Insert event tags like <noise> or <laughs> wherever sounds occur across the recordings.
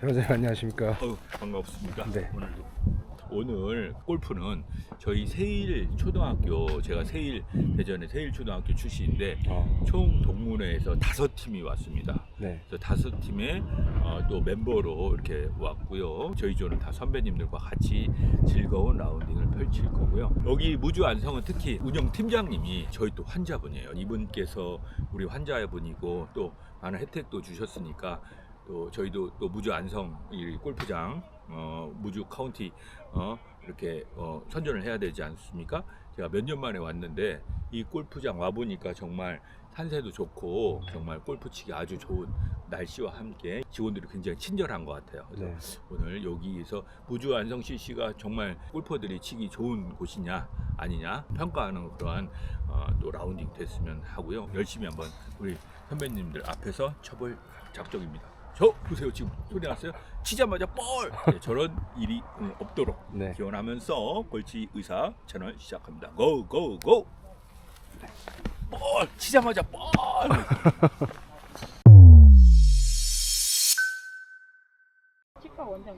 변호사님 안녕하십니까? 어우, 반갑습니다. 네. 오늘도 오늘 골프는 저희 세일 초등학교 제가 세일 대전의 세일 초등학교 출신인데 어, 총 동문회에서 다섯 팀이 왔습니다. 네. 그래서 다섯 팀의 어, 또 멤버로 이렇게 왔고요. 저희 조는 다 선배님들과 같이 즐거운 라운딩을 펼칠 거고요. 여기 무주 안성은 특히 운영 팀장님이 저희 또 환자분이에요. 이분께서 우리 환자분이고 또 많은 혜택도 주셨으니까 또 저희도 또 무주 안성 이 골프장 어, 무주 카운티 어, 이렇게 어, 선전을 해야 되지 않습니까? 제가 몇 년 만에 왔는데 이 골프장 와 보니까 정말 산세도 좋고 정말 골프 치기 아주 좋은 날씨와 함께 직원들이 굉장히 친절한 것 같아요. 그래서 네. 오늘 여기에서 무주 안성 CC가 정말 골퍼들이 치기 좋은 곳이냐 아니냐 평가하는 그러한 어, 또 라운딩 됐으면 하고요. 열심히 한번 우리 선배님들 앞에서 쳐볼 작정입니다. 저 보세요 지금 소리 났어요? 치자마자 볼 네, 저런 일이 오늘 없도록 네. 기원하면서 골치 의사 채널 시작합니다. 고고 고. 볼 치자마자 볼. <laughs> 치과 원장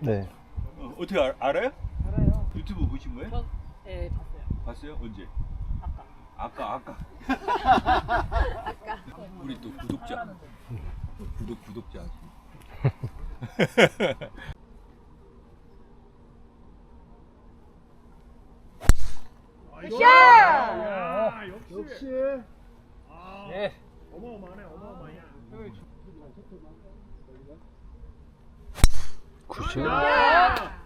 네. 어, 어떻게 알, 알아요? 알아요. 유튜브 보신 거예요? 저, 네, 봤어요. 봤어요? 언제? 아까. 아까 아까. <laughs> 우리 또 구독자. 어, 구독 구독자. <laughs> 야, 역시. 예. 어마어마하네, 어마어마해. 굿샷. 야!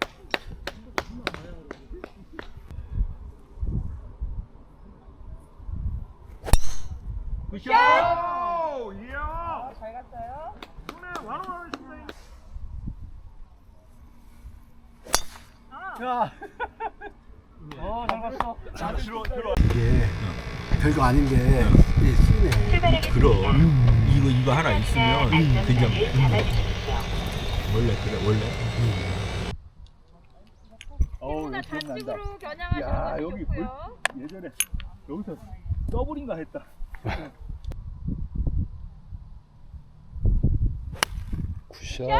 굿샷! 이야! 잘 갔어요? 손에 완화하는 심장이. 야. 어, 잘 들어. 이게 별거 아닌 게 이게 쓰네. 그럼 이거 이거 하나 있으면 그냥 원래 그래 원래. 어우, 나 기억난다. 야, 여기 좋고요. 예전에 여기서 더블인가 했다. 굿샷.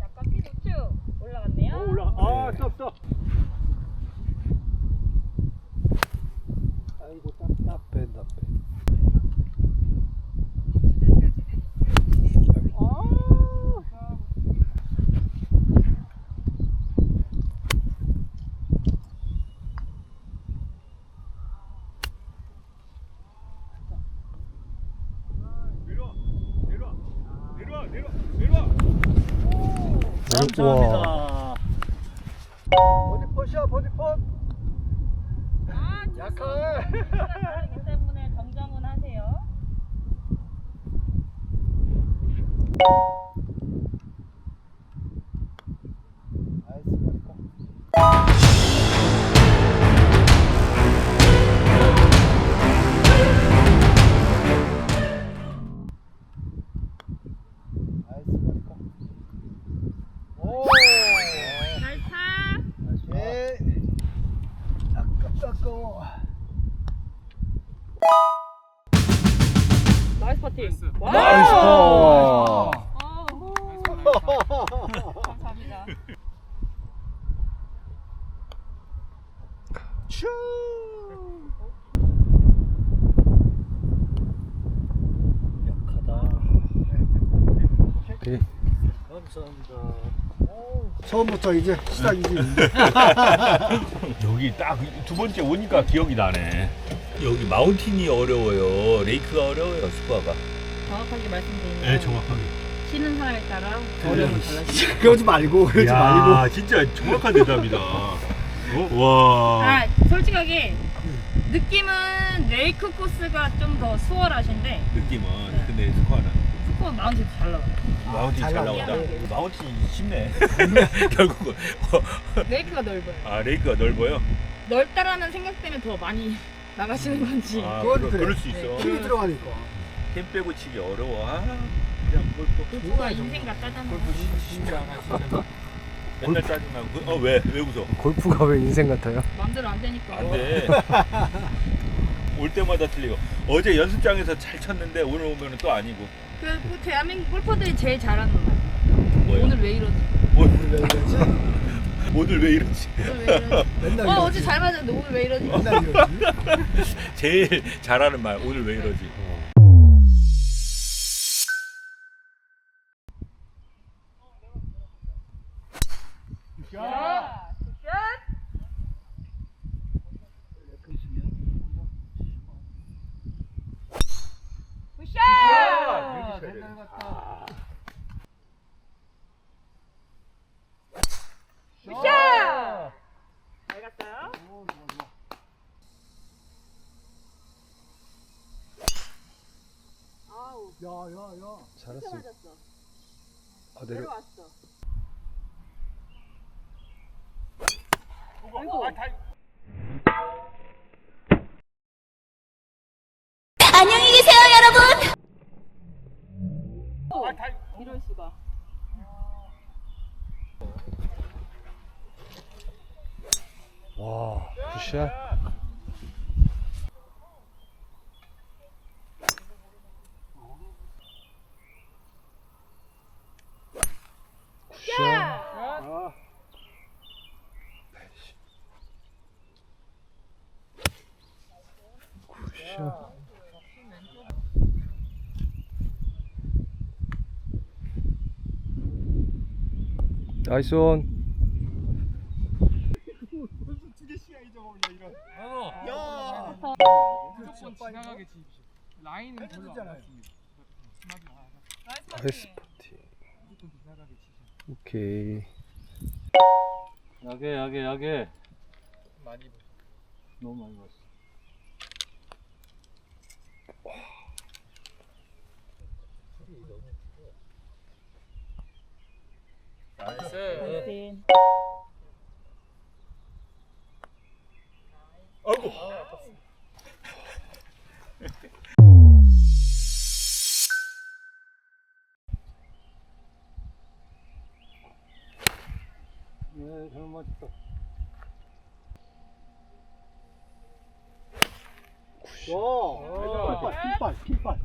약간 핀 우측 올라갔네요. 어, 올라. 아, 스톱, 스톱. 아이고 답답해 답답해. 내려와, 내려와, 내려와, 내려와, 내려와. 감사합니다. 버디 펀이야 버디 펀. 아, 약간. 다르기 때문에 정정은 하세요. 나이스 버디 펀. 퍼팅. 나이스 파. 감사합니다. 슈. 오케이. 감사합니다. 처음부터 이제 시작이지. <laughs> 여기 딱 두 번째 오니까 기억이 나네. 여기 마운틴이 어려워요. 레이크가 어려워요. 스코어가. 정확하게 말씀드리면 네, 정확하게. 치는 사람에 따라 어려움은 달라지죠. 그러지 말고 그러지 말고. 야, 진짜 정확한 대답이다. 어? 와. 아, 솔직하게 느낌은 레이크 코스가 좀 더 수월하신데 느낌은 근데 스코어는 스코어 마운틴 잘 나와요. 마운틴 잘, 잘 나온다. 나와요. 마운틴이 쉽네. <laughs> <laughs> 결국은 레이크가 넓어요. 아 레이크가 넓어요. 넓다라는 생각 때문에 더 많이 나가시는 건지. 아, 그건 그럴, 그래. 그럴 수 있어. 힘이 들어가니까. 힘 빼고 치기 어려워. 아, 그냥 골프. 골프가 인생 같다잖아. 맨날 짜증나고. 그- 어, 왜? 왜 웃어? 골프가 왜 인생 같아요? 마음대로 안 되니까. 안 돼. <laughs> 올 때마다 틀리고 어제 연습장에서 잘 쳤는데 오늘 오면은 또 아니고 그, 그 대한민국 골퍼들이 제일 잘하는 말. 뭐야? 오늘 왜 이러지? 오늘, 왜 이러지? 오늘 왜 이러지? 오늘 왜 이러지? 맨날 어, 이러지. 어제 잘 맞았는데 오늘 왜 이러지? 맨날 이러지. <laughs> 제일 잘하는 말 오늘 왜 이러지? 야, 굿샷. 굿샷. 굿샷. 잘 갔어요? 아우, 야, 야, 야. 잘했어. 맞았어. 아, 내려. 내려왔어. 안녕히 계세요, 여러분. 이럴 수가. 와. 굿샷. 나이스 온. 무조건 지나가게 치십시오. 라인은 별로 안 맞습니다. 나이스 퍼팅. 무조건 지나가게 치십시오. 오케이. 야게 야게 야게 많이 보세요. 너무 많이 봤어 나이스. 아이고. 네 잘못 맞았다. 와. 핏발.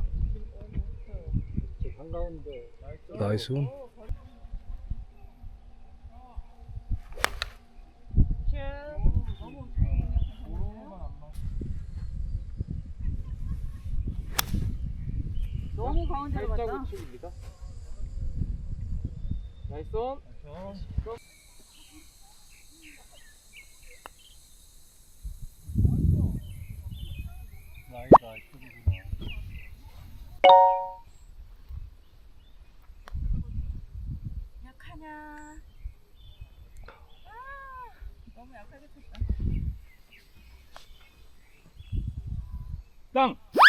저 한가운데 나이스. 온. 너무 가운데로 살짝 갔다. 우측입니다. 나이스 온. 이쪽이구나 약하냐? 아, 너무 약하게 쳤다. 땅. 나이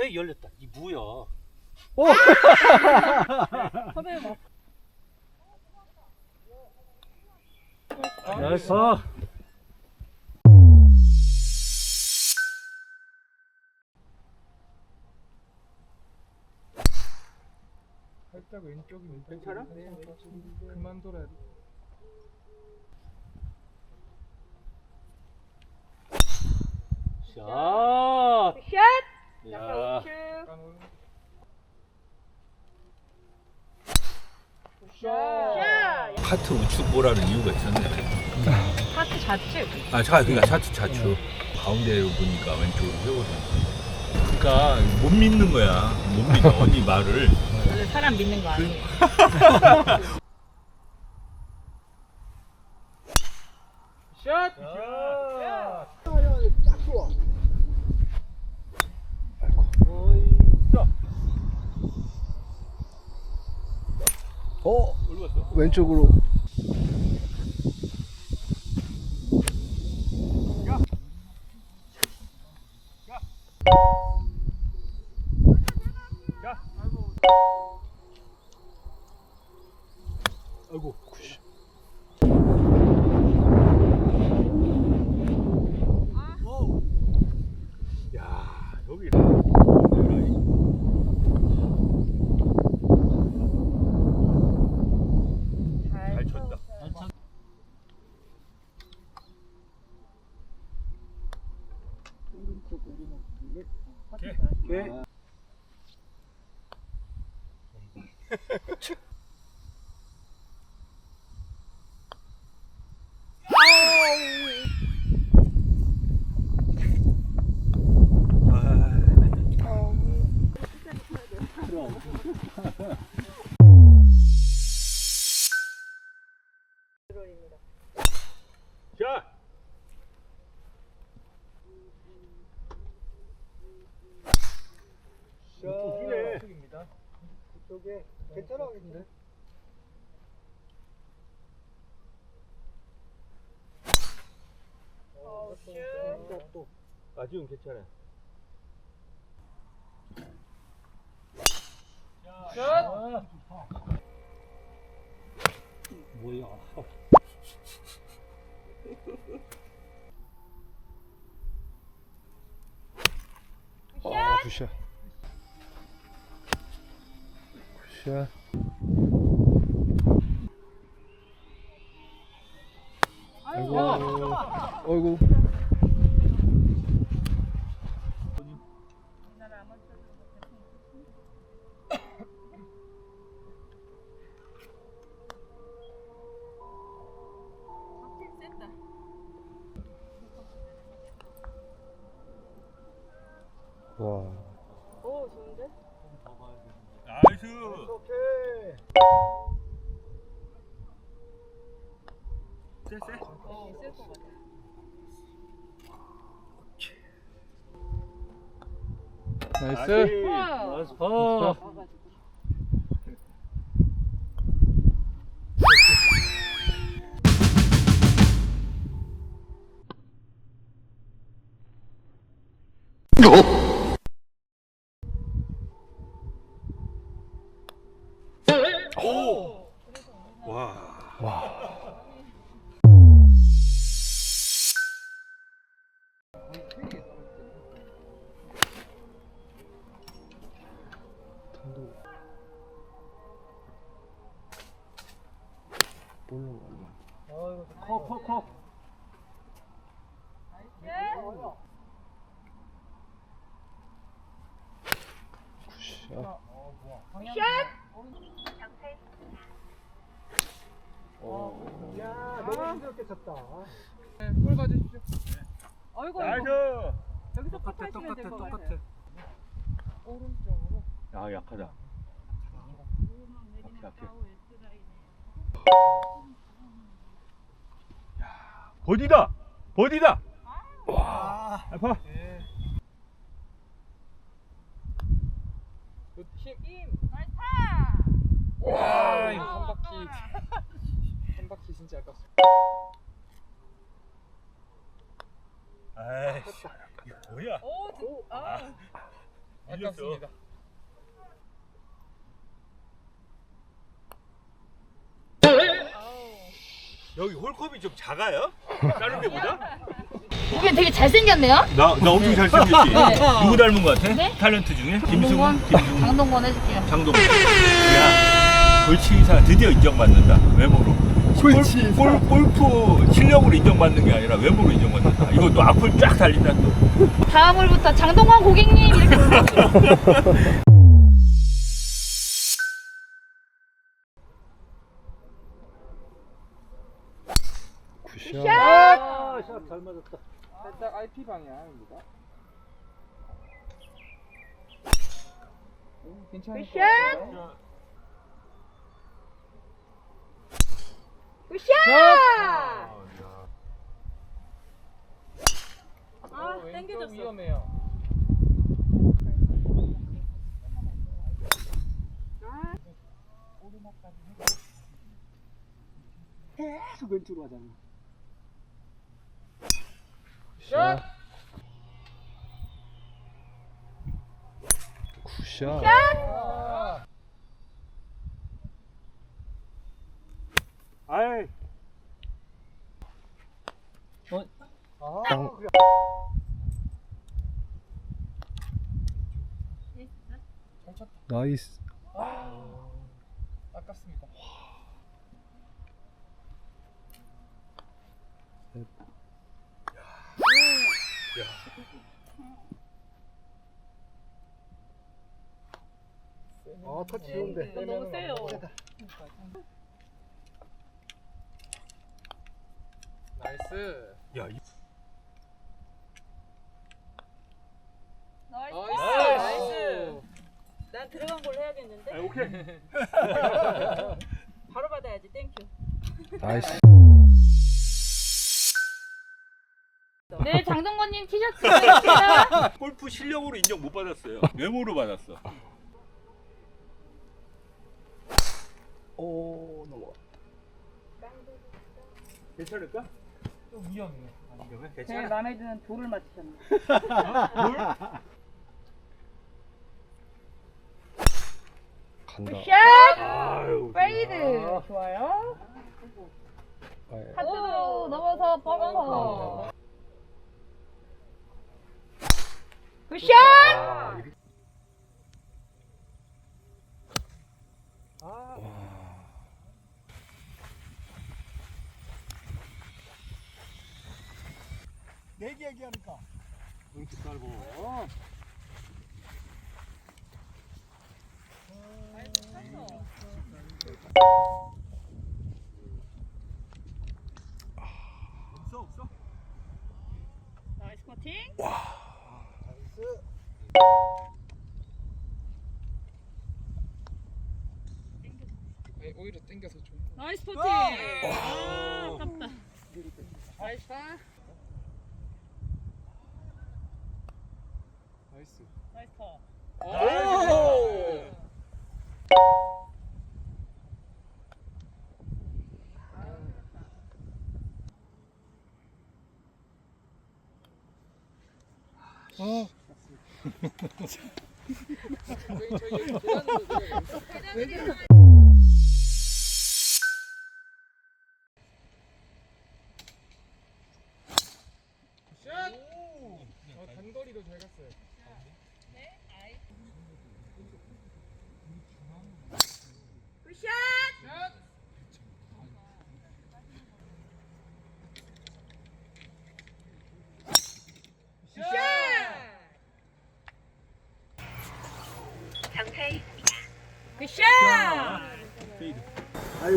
에이 열렸다. 이 뭐야? <laughs> 선배님 뭐? 나이스 파 살짝 왼쪽이 괜찮아? 그만 돌아야 돼. 샷! 샷! 야 우측. 약간 오른. 샷! 하트 우측 보라는 이유가 있었네. <laughs> 하트 좌측. 아, 자, 그러니까 하트 좌측. 가운데 보니까 왼쪽으로 세거든. 그러니까 못 믿는 거야. 못 믿어 <laughs> 언니 말을. 원래 사람 믿는 거 아니에요. <laughs> 샷. 딱 좋아. 어, 올랐어. 왼쪽으로. 자. 웃기네. 그쪽에 괜찮아겠는데? 아직은 괜찮아. 뭐야? 아, 굿샷. 굿샷. 아이고. 어이구. 와. 나이스. 오케이. 쎄쎄. 나이스. 나이스 파. 컵컵컵. 야, 너무 힘들게 쳤다. 네, 볼 봐주십시오. 어이구 나이스. 여기서 똑같아, 똑같아, 똑같아. 오른쪽으로. 아 약하다. 약해 약해. 버디다. 버디다. 와. 아파. 그 힘. 나이스! 와, 이거 한 바퀴. 진짜 아깝습니다. 아이씨. 이게 뭐야? 오, 진- 아. 아깝습니다. 여기 홀컵이 좀 작아요? 다른 데보다? 이게 되게 잘생겼네요? 나, 나 엄청 잘생겼지? 누구 닮은 것 같아? 네? 탤런트 중에? 김승훈? 장동건? 김승훈? 장동건 해줄게요. 장동건. 야, 골치기사 드디어 인정받는다. 외모로. 골치기사. 골, 골프 실력으로 인정받는 게 아니라 외모로 인정받는다. 이거 또 악플 쫙 달린다 또. <laughs> 다음 홀부터 장동건 고객님 이렇게 굿샷. 아, 샷잘 맞았다. 살짝 IP 방향입니다. 것같 아요. 아, 어, 왼쪽 땡겨졌어. 위험해요. 계속 왼쪽으로 하잖아. 굿샷. 굿샷. 아 나이스. 아, 아깝습니다. 셋. 야. 아, 터치 네, 좋은데. 이거 너무 세요. 네, 네, 그러니까 나이스. 야, 이... 아, 오케이. <laughs> 바로 받아야지 땡큐 나이스. <laughs> 네, 장동건님 티셔츠 <laughs> 있습니다. 골프 실력으로 인정 못 받았어요. 외모로 받았어. 오, 넘어. 괜찮을까? 좀 위험해. 제일 마음에 드는 돌을 맞추셨네. 간다. 아유. 페이드. 좋아요. 아, 하트로 넘어서 벙커. 굿샷! 내기 얘기하니까. 이렇게 깔고. 없어, 없어. 나이스 커팅. 나이스. 오히려 땡겨서 좀. 나이스 퍼팅. 아, 아깝다. 나이스 파. 나이스. 나이스! 어. 저 희 저희 여기 계단으로 내려요. 샷! 어, 단거리로 잘 갔어요. 샷! 굿샷! 아니,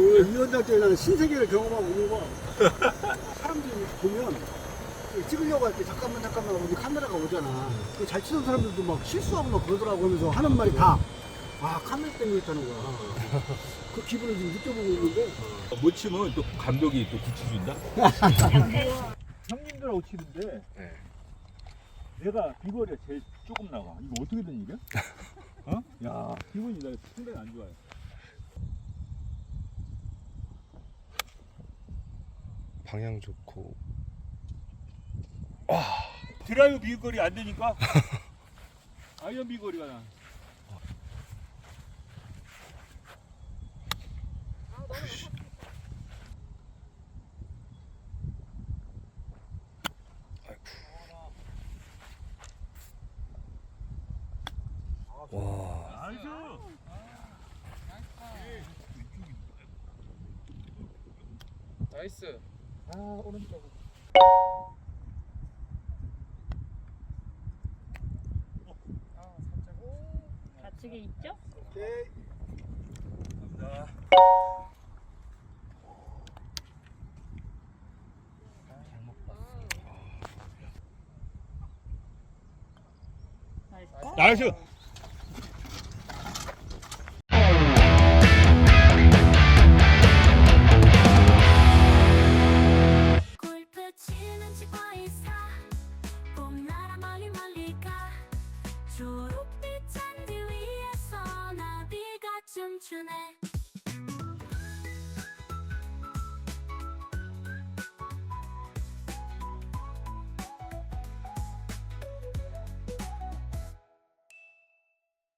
위원장님이 나는 신세계를 경험하고 있는 거. 사람들이 보면 찍으려고 할 때 잠깐만 잠깐만 우리 카메라가 오잖아. 그잘 치는 사람들도 막 실수하고 막 그러더라고 하면서 하는 말이 다. 아, 카메라 때문에 있다는 거야. 그 기분을 지금 느껴보고 있는데. 못 치면 또 감독이 또 굳혀준다. <laughs> 형님들하고 치는데 네. 내가 비거리가 제일 조금 나가. 이거 어떻게 된 일이야? <laughs> 어? 야, 기분이 나 상당히 안 좋아요. 방향 좋고. 드라이브 비거리 안 되니까 <laughs> 아이언 비거리가 나. 와. 나이스. 나이스. 아, 오른쪽. 아, 살짝. 오. 좌측에 있죠? 오케이. 감사합니다. 나이스 파. 나이스.